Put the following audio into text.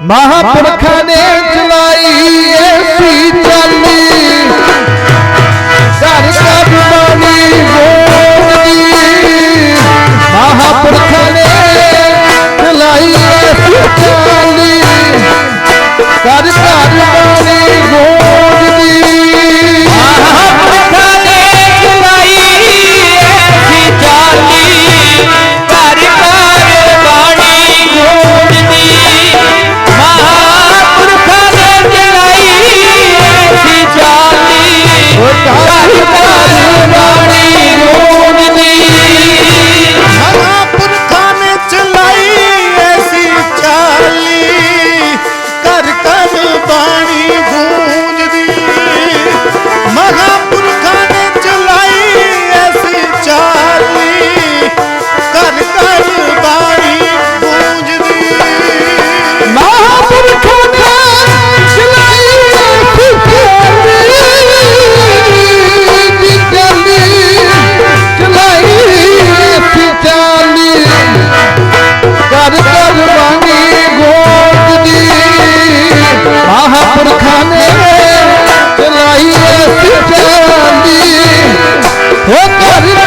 મહાપુરખાને ચલાઈ એસી ચાલી Dios.